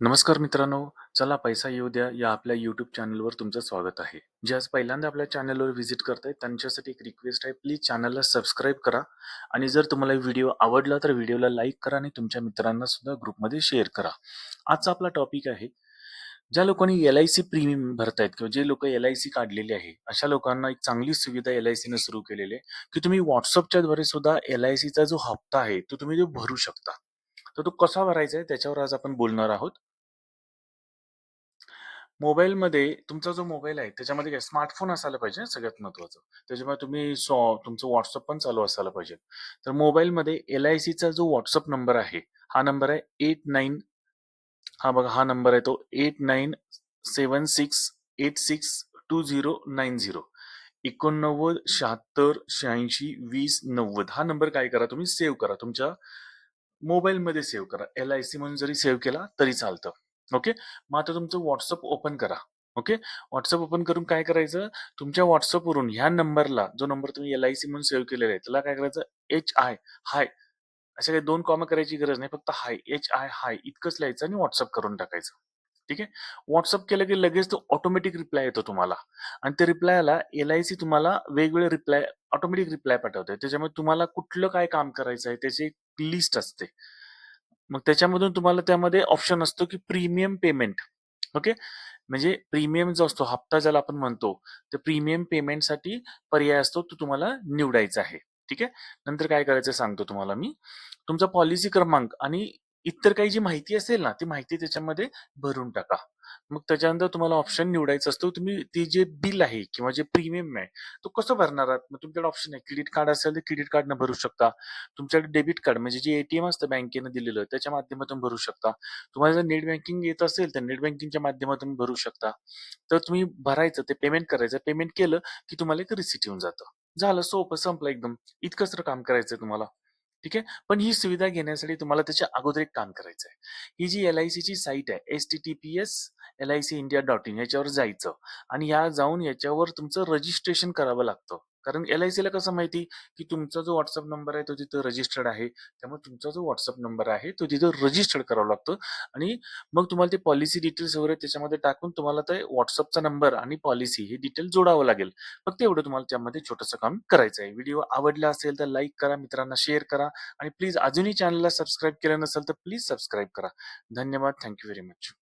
नमस्कार मित्रांनो, चला पैसा येऊ द्या या आपल्या यूट्यूब चॅनलवर तुमचं स्वागत आहे. जे आज पहिल्यांदा आपल्या चॅनलवर व्हिजिट करतायत त्यांच्यासाठी एक रिक्वेस्ट आहे, प्लीज चॅनलला सबस्क्राईब करा आणि जर तुम्हाला व्हिडिओ आवडला तर व्हिडिओला लाईक करा आणि तुमच्या मित्रांना सुद्धा ग्रुपमध्ये शेअर करा. आजचा आपला टॉपिक आहे, ज्या लोकांनी एल-आय-सी प्रीमियम भरतायत किंवा जे लोक एल-आय-सी काढलेली आहे, अशा लोकांना एक चांगली सुविधा एल आय सीने सुरू केलेली आहे, की तुम्ही व्हॉट्सअपच्या द्वारे सुद्धा एल-आय-सीचा जो हप्ता आहे, तो तुम्ही तो भरू शकता. तर तो कसा भरायचा आहे त्याच्यावर आज आपण बोलणार आहोत. मोबाईलमध्ये तुमचा जो मोबाईल आहे त्याच्यामध्ये काय स्मार्टफोन असायला पाहिजे सगळ्यात महत्वाचं. त्याच्यामुळे तुम्ही सॉ तुमचं WhatsApp पण चालू असायला पाहिजे. तर मोबाईलमध्ये एल-आय-सीचा जो WhatsApp नंबर आहे, हा नंबर आहे 89 हा बघा हा नंबर आहे तो 8976862090 89 76 86 20 90 हा नंबर काय करा तुम्ही सेव्ह करा. तुमच्या मोबाईलमध्ये सेव्ह करा. एल-आय-सी म्हणून जरी सेव्ह केला तरी चालतं. ओके. मग आता तुमचं व्हॉट्सअप ओपन करा. ओके. व्हॉट्सअप ओपन करून काय करायचं, तुमच्या व्हॉट्सअपवरून ह्या नंबरला जो नंबर तुम्ही एल-आय-सी म्हणून सेव्ह केलेला आहे, त्याला काय करायचं एच-आय हाय असे काही दोन कॉमा करायची गरज नाही. फक्त हाय एच-आय हाय इतकंच लिहायचं आणि व्हॉट्सअप करून टाकायचं. ठीक आहे. व्हॉट्सअप केलं की लगेच तो ऑटोमॅटिक रिप्लाय येतो तुम्हाला आणि त्या रिप्लायला एल-आय-सी तुम्हाला वेगवेगळे रिप्लाय ऑटोमॅटिक रिप्लाय पाठवते. त्याच्यामुळे तुम्हाला कुठलं काय काम करायचं आहे त्याची एक लिस्ट असते. मग त्याच्यामधून तुम्हाला त्यामध्ये ऑप्शन असतो की प्रीमियम पेमेंट. ओके. म्हणजे प्रीमियम जो असतो हप्ता ज्याला आपण म्हणतो, तर प्रीमियम पेमेंटसाठी पर्याय असतो तो तुम्हाला निवडायचा आहे. ठीक आहे. नंतर काय करायचं सांगतो तुम्हाला मी. तुमचा पॉलिसी क्रमांक आणि इतर काही जी माहिती असेल ना, ती माहिती त्याच्यामध्ये भरून टाका. मग त्याच्यानंतर तुम्हाला ऑप्शन निवडायचा असतो. तुम्ही ते जे बिल आहे किंवा जे प्रीमियम आहे, तो कसं भरणार आहात? मग तुमच्याकडे ऑप्शन आहे. क्रेडिट कार्ड असेल तर क्रेडिट कार्डनं भरू शकता. तुमच्याकडे डेबिट कार्ड म्हणजे जे एटीएम असतं बँकेनं दिलेलं त्याच्या माध्यमातून भरू शकता. तुम्हाला जर नेट बँकिंग येत असेल तर नेट बँकिंगच्या माध्यमातून भरू शकता. तर तुम्ही भरायचं ते पेमेंट करायचं. पेमेंट केलं की तुम्हाला एक रिसिट येऊन जातं. झालं सोपं संपलं एकदम. इतकंच तर काम करायचंय तुम्हाला. ठीक आहे. पण ही सुविधा घेण्यासाठी तुम्हाला त्याच्या अगोदर एक काम करायचं आहे. ही जी एल-आय-सीची साईट आहे HTTPS L I C India dot in याच्यावर जायचं आणि या जाऊन याच्यावर तुमचं रजिस्ट्रेशन करावं लागतं. कारण एल-आय-सीला कसं माहिती की तुमचा जो व्हॉट्सअप नंबर आहे तो तिथं रजिस्टर्ड आहे. त्यामुळे तुमचा जो व्हॉट्सअप नंबर आहे तो तिथं रजिस्टर्ड करावा लागतो आणि मग तुम्हाला ते पॉलिसी डिटेल्स वगैरे त्याच्यामध्ये टाकून तुम्हाला ते व्हॉट्सअपचा नंबर आणि पॉलिसी हे डिटेल जोडावं लागेल. फक्त एवढं तुम्हाला त्यामध्ये छोटंसं काम करायचं आहे. व्हिडिओ आवडला असेल तर लाईक करा, मित्रांना शेअर करा आणि प्लीज अजूनही चॅनलला सबस्क्राईब केलं नसेल तर प्लीज सबस्क्राईब करा. धन्यवाद. Thank you very much.